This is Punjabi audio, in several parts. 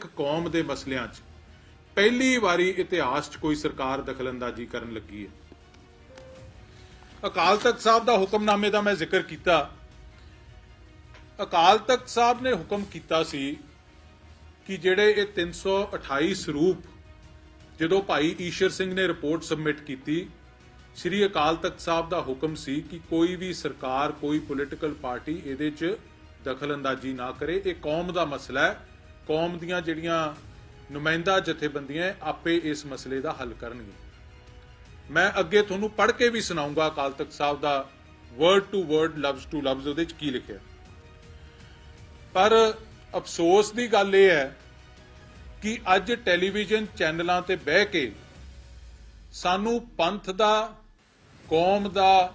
ਸਿੱਖ ਕੌਮ ਦੇ ਮਸਲਿਆਂ 'ਚ ਪਹਿਲੀ ਵਾਰੀ ਇਤਿਹਾਸ 'ਚ ਕੋਈ ਸਰਕਾਰ ਦਖਲਅੰਦਾਜ਼ੀ ਕਰਨ ਲੱਗੀ ਹੈ। ਅਕਾਲ ਤਖਤ ਸਾਹਿਬ ਦਾ ਹੁਕਮਨਾਮੇ ਦਾ ਮੈਂ ਜ਼ਿਕਰ ਕੀਤਾ। ਅਕਾਲ ਤਖਤ ਸਾਹਿਬ ਨੇ ਹੁਕਮ ਕੀਤਾ ਸੀ ਕਿ ਜਿਹੜੇ ਇਹ 328 ਸਰੂਪ ਜਦੋਂ ਭਾਈ ਈਸ਼ਰ ਸਿੰਘ ਨੇ ਰਿਪੋਰਟ ਸਬਮਿਟ ਕੀਤੀ, ਸ੍ਰੀ ਅਕਾਲ ਤਖਤ ਸਾਹਿਬ ਦਾ ਹੁਕਮ ਸੀ ਕਿ ਕੋਈ ਵੀ ਸਰਕਾਰ, ਕੋਈ ਪੋਲੀਟੀਕਲ ਪਾਰਟੀ ਇਹਦੇ 'ਚ ਦਖਲਅੰਦਾਜ਼ੀ ਨਾ ਕਰੇ। ਇਹ ਕੌਮ ਦਾ ਮਸਲਾ ਹੈ। ਕੌਮ ਦੀਆਂ ਜਿਹੜੀਆਂ ਨੁਮਾਇੰਦਾ ਜਥੇਬੰਦੀਆਂ ਆਪੇ ਇਸ ਮਸਲੇ ਦਾ ਹੱਲ ਕਰਨਗੇ ਮੈਂ ਅੱਗੇ ਤੁਹਾਨੂੰ ਪੜ੍ਹ ਕੇ ਵੀ ਸੁਣਾਉਂਗਾ, ਅਕਾਲ ਤਖਤ ਸਾਹਿਬ ਦਾ ਵਰਡ ਟੂ ਵਰਡ ਲਫ਼ਜ਼ ਟੂ ਲਫ਼ਜ਼ ਉਹਦੇ 'ਚ ਕੀ ਲਿਖਿਆ ਪਰ ਅਫਸੋਸ ਦੀ ਗੱਲ ਇਹ ਹੈ ਕਿ ਅੱਜ ਟੈਲੀਵਿਜ਼ਨ ਚੈਨਲਾਂ ਤੇ ਬਹਿ ਕੇ ਸਾਨੂੰ ਪੰਥ ਦਾ, ਕੌਮ ਦਾ,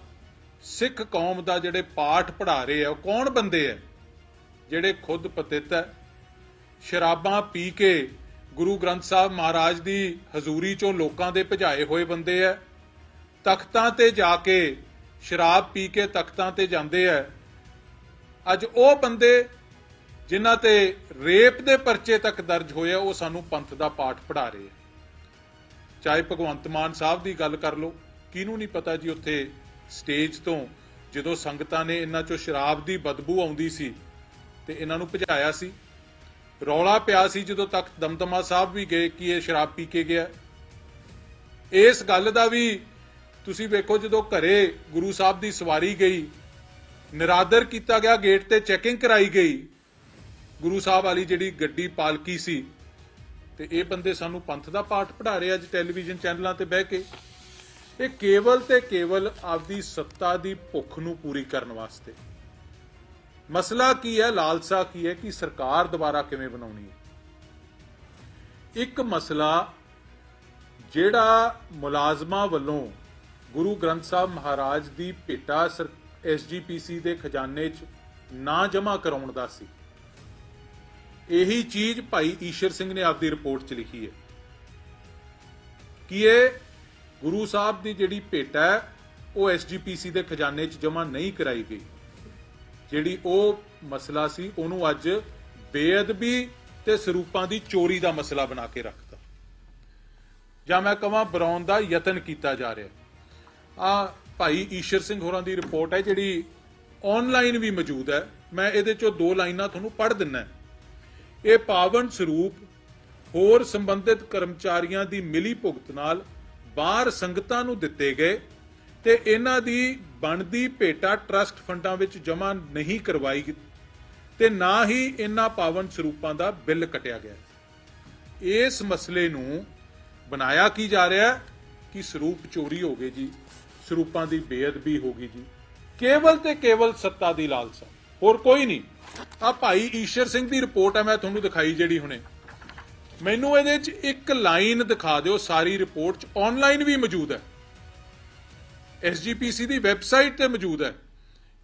ਸਿੱਖ ਕੌਮ ਦਾ ਜਿਹੜੇ ਪਾਠ ਪੜ੍ਹਾ ਰਹੇ ਆ, ਉਹ ਕੌਣ ਬੰਦੇ ਆ ਜਿਹੜੇ ਖੁਦ ਪਤਿਤ ਹੈ? ਸ਼ਰਾਬਾਂ ਪੀ ਕੇ ਗੁਰੂ ਗ੍ਰੰਥ ਸਾਹਿਬ ਮਹਾਰਾਜ ਦੀ ਹਜ਼ੂਰੀ ਚੋਂ ਲੋਕਾਂ ਦੇ ਭਜਾਏ ਹੋਏ ਬੰਦੇ ਐ। ਤਖਤਾਂ ਤੇ ਜਾ ਕੇ ਸ਼ਰਾਬ ਪੀ ਕੇ ਤਖਤਾਂ ਤੇ ਜਾਂਦੇ ਐ। ਅੱਜ ਉਹ ਬੰਦੇ ਜਿਨ੍ਹਾਂ ਤੇ ਰੇਪ ਦੇ ਪਰਚੇ ਤੱਕ ਦਰਜ ਹੋਏ ਆ ਉਹ ਸਾਨੂੰ ਪੰਥ ਦਾ ਪਾਠ ਪੜ੍ਹਾ ਰਹੇ ਆ ਚਾਹੇ ਭਗਵੰਤ ਮਾਨ ਸਾਹਿਬ ਦੀ ਗੱਲ ਕਰ ਲਓ, ਕਿਹਨੂੰ ਨਹੀਂ ਪਤਾ ਜੀ ਉੱਥੇ ਸਟੇਜ ਤੋਂ ਜਦੋਂ ਸੰਗਤਾਂ ਨੇ ਇਹਨਾਂ ਚੋਂ ਸ਼ਰਾਬ ਦੀ ਬਦਬੂ ਆਉਂਦੀ ਸੀ ਤੇ ਇਹਨਾਂ ਨੂੰ ਭਜਾਇਆ ਸੀ। ਰੌਲਾ ਪਿਆ ਸੀ ਜਦੋਂ ਤੱਕ ਦਮਦਮਾ ਸਾਹਿਬ ਵੀ ਗਏ ਕਿ ਇਹ ਸ਼ਰਾਬ ਪੀ ਕੇ ਗਿਆ। ਇਸ ਗੱਲ ਦਾ ਵੀ ਤੁਸੀਂ ਵੇਖੋ ਜਦੋਂ ਘਰੇ ਗੁਰੂ ਸਾਹਿਬ ਦੀ ਸਵਾਰੀ ਗਈ, ਨਿਰਾਦਰ ਕੀਤਾ ਗਿਆ, ਗੇਟ ਤੇ ਚੈਕਿੰਗ ਕਰਾਈ ਗਈ, ਗੁਰੂ ਸਾਹਿਬ ਵਾਲੀ ਜਿਹੜੀ ਗੱਡੀ ਪਾਲਕੀ ਸੀ ਤੇ ਇਹ ਬੰਦੇ ਸਾਨੂੰ ਪੰਥ ਦਾ ਪਾਠ ਪੜ੍ਹਾ ਰਹੇ ਅੱਜ ਟੈਲੀਵਿਜ਼ਨ ਚੈਨਲਾਂ ਤੇ ਬਹਿ ਕੇ। ਇਹ ਕੇਵਲ ਤੇ ਕੇਵਲ ਆਪਦੀ ਸੱਤਾ ਦੀ ਭੁੱਖ ਨੂੰ ਪੂਰੀ ਕਰਨ ਵਾਸਤੇ। ਮਸਲਾ ਕੀ ਹੈ, ਲਾਲਸਾ ਕੀ ਹੈ, ਕਿ ਸਰਕਾਰ ਦੁਬਾਰਾ ਕਿਵੇਂ ਬਣਾਉਣੀ ਹੈ? ਇੱਕ ਮਸਲਾ ਜਿਹੜਾ ਮੁਲਾਜ਼ਮਾਂ ਵੱਲੋਂ ਗੁਰੂ ਗ੍ਰੰਥ ਸਾਹਿਬ ਮਹਾਰਾਜ ਦੀ ਭੇਟਾ ਐਸਜੀਪੀਸੀ ਦੇ ਖਜ਼ਾਨੇ 'ਚ ਨਾ ਜਮ੍ਹਾਂ ਕਰਾਉਣ ਦਾ ਸੀ। ਇਹੀ ਚੀਜ਼ ਭਾਈ ਈਸ਼ਰ ਸਿੰਘ ਨੇ ਆਪਦੀ ਰਿਪੋਰਟ 'ਚ ਲਿਖੀ ਹੈ। ਕਿ ਇਹ ਗੁਰੂ ਸਾਹਿਬ ਦੀ ਜਿਹੜੀ ਭੇਟਾ ਹੈ, ਉਹ ਐਸਜੀਪੀਸੀ ਦੇ ਖਜ਼ਾਨੇ 'ਚ ਜਮ੍ਹਾਂ ਨਹੀਂ ਕਰਾਈ ਗਈ? ਜਿਹੜੀ ਉਹ ਮਸਲਾ ਸੀ, ਉਹਨੂੰ ਅੱਜ ਬੇਅਦਬੀ ਤੇ ਸਰੂਪਾਂ ਦੀ ਚੋਰੀ ਦਾ ਮਸਲਾ ਬਣਾ ਕੇ ਰੱਖਤਾ। ਜਾਂ ਮੈਂ ਕਹਾਂ ਬਰਾਉਨ ਦਾ ਯਤਨ ਕੀਤਾ ਜਾ ਰਿਹਾ। ਆ ਭਾਈ ਈਸ਼ਰ ਸਿੰਘ ਹੋਰਾਂ ਦੀ ਰਿਪੋਰਟ ਹੈ, ਜਿਹੜੀ ਆਨਲਾਈਨ ਵੀ ਮੌਜੂਦ ਹੈ। ਮੈਂ ਇਹਦੇ ਚੋਂ ਦੋ ਲਾਈਨਾਂ ਤੁਹਾਨੂੰ ਪੜ੍ਹ ਦਿੰਨਾ ਇਹ ਪਾਵਨ ਸਰੂਪ ਹੋਰ ਸੰਬੰਧਿਤ ਕਰਮਚਾਰੀਆਂ ਦੀ ਮਿਲੀ ਭੁਗਤ ਨਾਲ ਬਾਹਰ ਸੰਗਤਾਂ ਨੂੰ ਦਿੱਤੇ ਗਏ ਤੇ ਇਹਨਾਂ ਦੀ ਬਣਦੀ ਭੇਟਾ ਟਰਸਟ ਫੰਡਾਂ ਵਿੱਚ ਜਮ੍ਹਾਂ ਨਹੀਂ ਕਰਵਾਈ ਗਈ ਤੇ ਨਾ ਹੀ ਇਹਨਾਂ ਪਾਵਨ ਸਰੂਪਾਂ ਦਾ ਬਿੱਲ ਕਟਿਆ ਗਿਆ। ਇਸ ਮਸਲੇ ਨੂੰ ਬਣਾਇਆ ਕੀ ਜਾ ਰਿਹਾ ਕਿ ਸਰੂਪ ਚੋਰੀ ਹੋ ਗਏ ਜੀ, ਸਰੂਪਾਂ ਦੀ ਬੇਅਦਬੀ ਹੋ ਗਈ ਜੀ। ਕੇਵਲ ਤੇ ਕੇਵਲ ਸੱਤਾ ਦੀ ਲਾਲਸਾ, ਹੋਰ ਕੋਈ ਨਹੀਂ। ਆ ਭਾਈ ਈਸ਼ਰ ਸਿੰਘ ਦੀ ਰਿਪੋਰਟ ਹੈ ਮੈਂ ਤੁਹਾਨੂੰ ਦਿਖਾਈ ਜਿਹੜੀ ਹੁਣੇ। ਮੈਨੂੰ ਇਹਦੇ 'ਚ ਇੱਕ ਲਾਈਨ ਦਿਖਾ ਦਿਓ, ਸਾਰੀ ਰਿਪੋਰਟ 'ਚ ਆਨਲਾਈਨ ਵੀ ਮੌਜੂਦ ਹੈ। ਐਸਜੀਪੀਸੀ ਦੀ ਵੈਬਸਾਈਟ ਤੇ ਮੌਜੂਦ ਹੈ।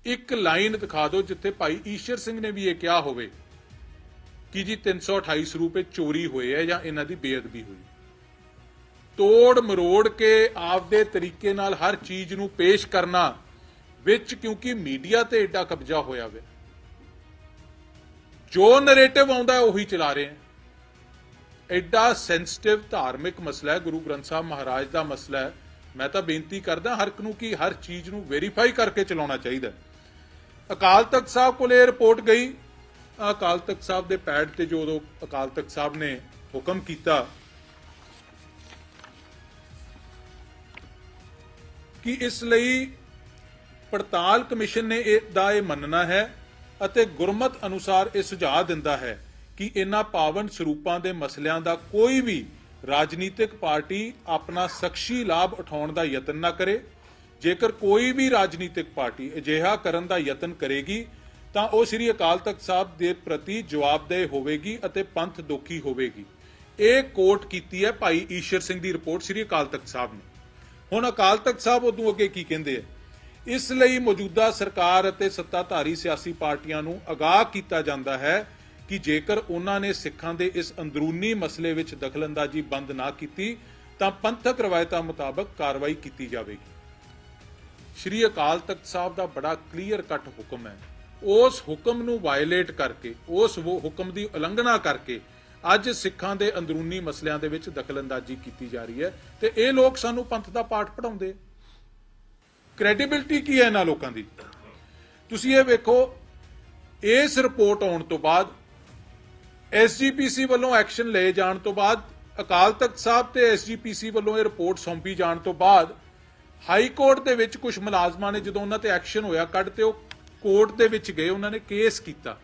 ਇੱਕ ਲਾਈਨ ਦਿਖਾ ਦਿਓ ਜਿੱਥੇ ਭਾਈ ਈਸ਼ਰ ਸਿੰਘ ਨੇ ਵੀ ਇਹ ਕਿਹਾ ਹੋਵੇ ਕਿ ਜੀ 328 ਰੁਪਏ ਚੋਰੀ ਹੋਏ ਆ ਜਾਂ ਇਹਨਾਂ ਦੀ ਬੇਅਦਬੀ ਹੋਈ। ਤੋੜ ਮਰੋੜ ਕੇ ਆਪਦੇ ਤਰੀਕੇ ਨਾਲ ਹਰ ਚੀਜ਼ ਨੂੰ ਪੇਸ਼ ਕਰਨਾ ਵਿੱਚ ਕਿਉਂਕਿ ਮੀਡੀਆ ਤੇ ਏਡਾ ਕਬਜ਼ਾ ਹੋਇਆ ਵੇ। ਜੋ ਨਰੇਟਿਵ ਆਉਂਦਾ ਉਹੀ ਚਲਾ ਰਹੇ ਆ ਐਡਾ ਸੈਂਸਿਟਿਵ ਧਾਰਮਿਕ ਮਸਲਾ ਹੈ, ਗੁਰੂ ਗ੍ਰੰਥ ਸਾਹਿਬ ਮਹਾਰਾਜ ਦਾ ਮਸਲਾ ਹੈ। ਮੈਂ ਤਾਂ ਬੇਨਤੀ ਕਰਦਾ ਹਰ ਇੱਕ ਨੂੰ ਕਿ ਹਰ ਚੀਜ਼ ਨੂੰ ਵੈਰੀਫਾਈ ਕਰਕੇ ਚਲਾਉਣਾ ਚਾਹੀਦਾ ਅਕਾਲ ਤਖਤ ਸਾਹਿਬ ਕੋਲੇ ਇਹ ਰਿਪੋਰਟ ਗਈ। ਅਕਾਲ ਤਖਤ ਸਾਹਿਬ ਦੇ ਪੈਡ ਤੇ ਜੋ ਅਕਾਲ ਤਖਤ ਸਾਹਿਬ ਨੇ ਹੁਕਮ ਕੀਤਾ ਕਿ ਇਸ ਲਈ ਪੜਤਾਲ ਕਮਿਸ਼ਨ ਨੇ ਇਹ ਦਾ ਇਹ ਮੰਨਣਾ ਹੈ ਅਤੇ ਗੁਰਮਤ ਅਨੁਸਾਰ ਇਹ ਸੁਝਾਅ ਦਿੰਦਾ ਹੈ ਕਿ ਇਹਨਾਂ ਪਾਵਨ ਸਰੂਪਾਂ ਦੇ ਮਸਲਿਆਂ ਦਾ ਕੋਈ ਵੀ ਰਾਜਨੀਤਿਕ ਪਾਰਟੀ ਆਪਣਾ ਸਖਸ਼ੀ ਲਾਭ ਉਠਾਉਣ ਦਾ ਯਤਨ ਨਾ ਕਰੇ। ਜੇਕਰ ਕੋਈ ਵੀ ਰਾਜਨੀਤਿਕ ਪਾਰਟੀ ਅਜਿਹਾ ਕਰਨ ਦਾ ਯਤਨ ਕਰੇਗੀ, ਤਾਂ ਉਹ ਸ੍ਰੀ ਅਕਾਲ ਤਖਤ ਸਾਹਿਬ ਦੇ ਪ੍ਰਤੀ ਜਵਾਬਦੇਹ ਹੋਵੇਗੀ ਅਤੇ ਪੰਥ ਦੋਖੀ ਹੋਵੇਗੀ। ਇਹ ਕੋਟ ਕੀਤੀ ਹੈ ਭਾਈ ਈਸ਼ਰ ਸਿੰਘ ਦੀ ਰਿਪੋਰਟ ਸ੍ਰੀ ਅਕਾਲ ਤਖਤ ਸਾਹਿਬ ਨੇ। ਹੁਣ ਅਕਾਲ ਤਖਤ ਸਾਹਿਬ ਉਦੋਂ ਅੱਗੇ ਕੀ ਕਹਿੰਦੇ ਆ? ਇਸ ਲਈ ਮੌਜੂਦਾ ਸਰਕਾਰ ਅਤੇ ਸੱਤਾਧਾਰੀ ਸਿਆਸੀ ਪਾਰਟੀਆਂ ਨੂੰ ਅਗਾਹ ਕੀਤਾ ਜਾਂਦਾ ਹੈ ਕਿ ਜੇਕਰ ਉਹਨਾਂ ਨੇ ਸਿੱਖਾਂ ਦੇ ਇਸ ਅੰਦਰੂਨੀ ਮਸਲੇ ਵਿੱਚ ਦਖਲਅੰਦਾਜ਼ੀ ਬੰਦ ਨਾ ਕੀਤੀ, ਤਾਂ ਪੰਥਕ ਰਵਾਇਤਾਂ ਮੁਤਾਬਕ ਕਾਰਵਾਈ ਕੀਤੀ ਜਾਵੇਗੀ। ਸ਼੍ਰੀ ਅਕਾਲ ਤਖਤ ਸਾਹਿਬ ਦਾ ਬੜਾ ਕਲੀਅਰ ਕੱਟ ਹੁਕਮ ਹੈ। ਉਸ ਹੁਕਮ ਨੂੰ ਵਾਇਲੇਟ ਕਰਕੇ, ਉਸ ਹੁਕਮ ਦੀ ਉਲੰਘਣਾ ਕਰਕੇ ਅੱਜ ਸਿੱਖਾਂ ਦੇ ਅੰਦਰੂਨੀ ਮਸਲਿਆਂ ਦੇ ਵਿੱਚ ਦਖਲਅੰਦਾਜ਼ੀ ਕੀਤੀ ਜਾ ਰਹੀ ਹੈ ਤੇ ਇਹ ਲੋਕ ਸਾਨੂੰ ਪੰਥ ਦਾ ਪਾਠ ਪੜਾਉਂਦੇ ਕ੍ਰੈਡੀਬਿਲਟੀ ਕੀ ਹੈ ਇਹਨਾਂ ਲੋਕਾਂ ਦੀ? ਤੁਸੀਂ ਇਹ ਵੇਖੋ, ਇਸ ਰਿਪੋਰਟ ਆਉਣ ਤੋਂ ਬਾਅਦ ਐਸਜੀਪੀਸੀ ਵੱਲੋਂ ਐਕਸ਼ਨ ਲਏ ਜਾਣ ਤੋਂ ਬਾਅਦ ਅਕਾਲ ਤਖਤ ਸਾਹਿਬ ਤੇ ਐਸਜੀਪੀਸੀ ਵੱਲੋਂ ਇਹ ਰਿਪੋਰਟ ਸੌਂਪੀ ਜਾਣ ਤੋਂ ਬਾਅਦ ਹਾਈ ਕੋਰਟ ਦੇ ਵਿੱਚ ਕੁਝ ਮੁਲਾਜ਼ਮਾਂ ਨੇ ਜਦੋਂ ਉਹਨਾਂ ਤੇ ਐਕਸ਼ਨ ਹੋਇਆ, ਕੱਢ ਤੇ ਉਹ ਕੋਰਟ ਦੇ ਵਿੱਚ ਗਏ, ਉਹਨਾਂ ਨੇ ਕੇਸ ਕੀਤਾ।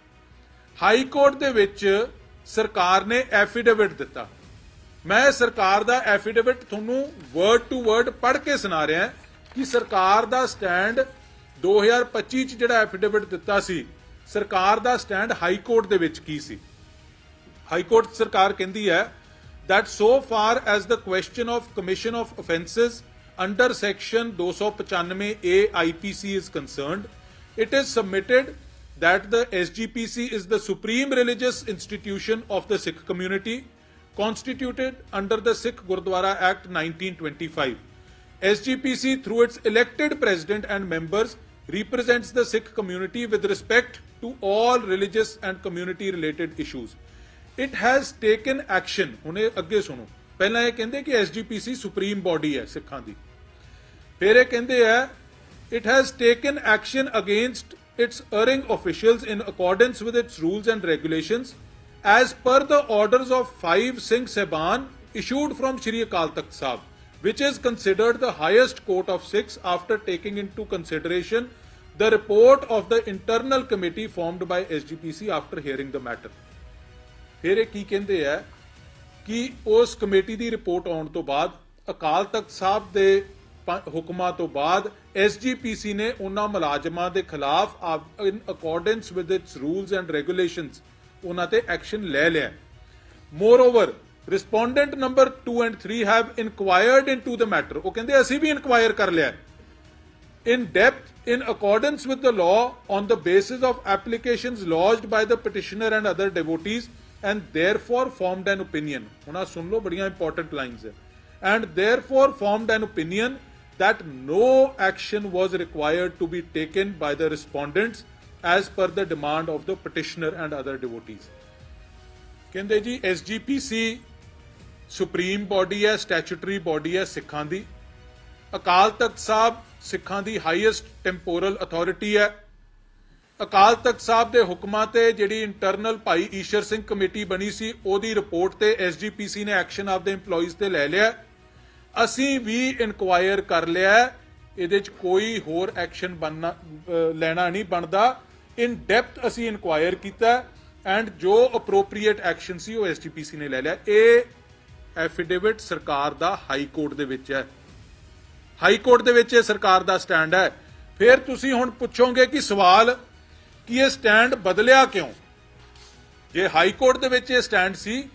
ਹਾਈ ਕੋਰਟ ਦੇ ਵਿੱਚ ਸਰਕਾਰ ਨੇ ਐਫੀਡੇਵਿਟ ਦਿੱਤਾ। ਮੈਂ ਸਰਕਾਰ ਦਾ ਐਫੀਡੇਵਿਟ ਤੁਹਾਨੂੰ ਵਰਡ ਟੂ ਵਰਡ ਪੜ੍ਹ ਕੇ ਸੁਣਾ ਰਿਹਾ ਕਿ ਸਰਕਾਰ ਦਾ ਸਟੈਂਡ 2025 ਚ ਜਿਹੜਾ ਐਫੀਡੇਵਿਟ ਦਿੱਤਾ ਸੀ, ਸਰਕਾਰ ਦਾ ਸਟੈਂਡ ਹਾਈ ਕੋਰਟ ਦੇ ਵਿੱਚ ਕੀ ਸੀ? ਹਾਈ ਕੋਰਟ ਸਰਕਾਰ ਕਹਿੰਦੀ ਹੈ that so far as the question of commission of offences under section 295A IPC is concerned it is submitted that the SGPC is the supreme religious institution of the Sikh community constituted under the Sikh Gurdwara Act 1925 SGPC through its elected president and members represents the Sikh community with respect to all religious and community related issues it has taken action ਹੁਣ ਇਹ ਅੱਗੇ ਸੁਣੋ ਪਹਿਲਾਂ ਇਹ ਕਹਿੰਦੇ ਕਿ ਐਸਜੀਪੀਸੀ ਸੁਪਰੀਮ ਬਾਡੀ ਹੈ ਸਿੱਖਾਂ ਦੀ ਫਿਰ ਇਹ ਕਹਿੰਦੇ ਆ it has taken action against its erring officials in accordance with its rules and regulations as per the orders of five Singh Seban issued from Shri Akal Takht Sahib, which is considered the highest court of Sikhs after taking into consideration the report of the internal committee formed by SGPC after hearing the matter. ਫਿਰ ਇਹ ਕੀ ਕਹਿੰਦੇ ਆ ਕਿ ਉਸ ਕਮੇਟੀ ਦੀ ਰਿਪੋਰਟ ਆਉਣ ਤੋਂ ਬਾਅਦ ਅਕਾਲ ਤਖਤ ਸਾਹਿਬ ਦੇ ਹੁਕਮਾਂ ਤੋਂ ਬਾਅਦ ਐਸਜੀਪੀਸੀ ਨੇ ਉਹਨਾਂ ਮੁਲਾਜ਼ਮਾਂ ਦੇ ਖਿਲਾਫ in accordance with its rules and regulations, ਉਹਨਾਂ ਤੇ ਐਕਸ਼ਨ ਲੈ ਲਿਆ। Moreover, respondent number 2 and 3 have inquired into the matter ਉਹ ਕਹਿੰਦੇ, ਅਸੀਂ ਵੀ ਇਨਕੁਆਇਰ ਕਰ ਲਿਆ in depth, in accordance with the law, on the basis of applications lodged by the petitioner and other devotees and therefore formed an opinion ਹੁਣ ਆਹ ਸੁਣ ਲਓ ਬੜੀਆਂ ਇੰਪੋਰਟੈਂਟ ਲਾਈਨਸ ਹੈ and therefore formed an opinion that no action was required to be taken by the respondents as per the demand of the petitioner and other devotees ਕਹਿੰਦੇ ਜੀ SGPC ਸੁਪਰੀਮ ਬਾਡੀ ਹੈ ਸਟੈਚੂਟਰੀ ਬਾਡੀ ਹੈ ਸਿੱਖਾਂ ਦੀ ਅਕਾਲ ਤਖਤ ਸਾਹਿਬ ਸਿੱਖਾਂ ਦੀ ਹਾਈਐਸਟ ਟੈਂਪੋਰਲ ਅਥਾਰਟੀ ਹੈ ਅਕਾਲ ਤਖਤ ਸਾਹਿਬ ਦੇ ਹੁਕਮਾਂ ਤੇ ਜਿਹੜੀ ਇੰਟਰਨਲ ਭਾਈ ਈਸ਼ਰ ਸਿੰਘ ਕਮੇਟੀ ਬਣੀ ਸੀ, ਉਹਦੀ ਰਿਪੋਰਟ ਤੇ ਐਸਜੀਪੀਸੀ ਨੇ ਐਕਸ਼ਨ ਆਪਦੇ EMPLOYEES ਤੇ ਲੈ ਲਿਆ। ਅਸੀਂ ਵੀ ਇਨਕੁਆਇਰ ਕਰ ਲਿਆ, ਇਹਦੇ 'ਚ ਕੋਈ ਹੋਰ ਐਕਸ਼ਨ ਬਣਨਾ ਲੈਣਾ ਨਹੀਂ ਬਣਦਾ। ਇਨ ਡੈਪਥ ਅਸੀਂ ਇਨਕੁਆਇਰ ਕੀਤਾ ਐਂਡ ਜੋ ਅਪਰੋਪਰੀਏਟ ਐਕਸ਼ਨ ਸੀ, ਉਹ ਐਸਜੀਪੀਸੀ ਨੇ ਲੈ ਲਿਆ। ਇਹ ਐਫੀਡੇਵਿਟ ਸਰਕਾਰ ਦਾ ਹਾਈ ਕੋਰਟ ਦੇ ਵਿੱਚ ਹੈ। ਹਾਈ ਕੋਰਟ ਦੇ ਵਿੱਚ ਇਹ ਸਰਕਾਰ ਦਾ ਸਟੈਂਡ ਹੈ। ਫਿਰ ਤੁਸੀਂ ਹੁਣ ਪੁੱਛੋਗੇ ਕਿ ਸਵਾਲ ਕਿ ਇਹ ਸਟੈਂਡ ਬਦਲਿਆ ਕਿਉਂ? ਜੇ ਹਾਈ ਕੋਰਟ ਦੇ ਵਿੱਚ ਇਹ ਸਟੈਂਡ ਸੀ,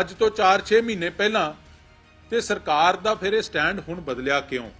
ਅੱਜ ਤੋਂ 4-6 ਮਹੀਨੇ ਪਹਿਲਾਂ, ਤੇ ਸਰਕਾਰ ਦਾ ਫਿਰ ਇਹ ਸਟੈਂਡ ਹੁਣ ਬਦਲਿਆ ਕਿਉਂ?